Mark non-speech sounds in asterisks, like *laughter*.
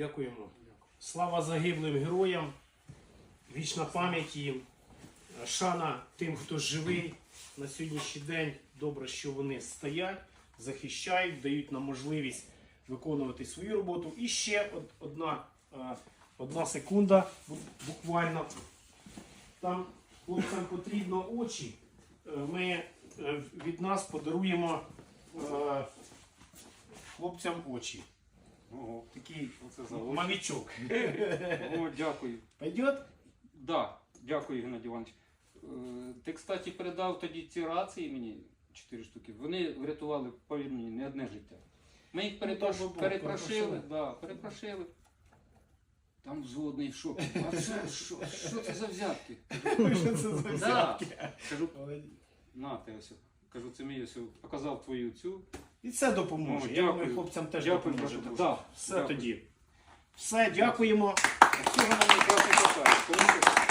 Дякуємо. Слава загиблим героям, вічна пам'ять їм, шана тим, хто живий на сьогоднішній день. Добре, що вони стоять, захищають, дають нам можливість виконувати свою роботу. І ще одна, е, одна секунда, буквально. Там хлопцям потрібно очі. Е, Ми е, від нас подаруємо хлопцям очі. Ого, Такий оце за мамічок. *laughs* О, дякую. Пойдет? Да, дякую, Геннадій Іванович. Е, Ти, кстати, передав тоді ці рації мені, чотири штуки. Вони врятували, повір мені, не одне життя. Ми їх. Ну, так, перепрошили, перепрошили. да, перепрошили. Там взводний в шокі. А це що, що це за взятки? *laughs* Що це за Да. взятки? Кажу, на ти ось. Кажу, це мій ось показав твою цю. І це допоможе. Ну, Я дякую. думаю, хлопцям теж Дякую, допоможе. Дуже. Так, все дякую. тоді. Все, дякуємо. Всього нам питає.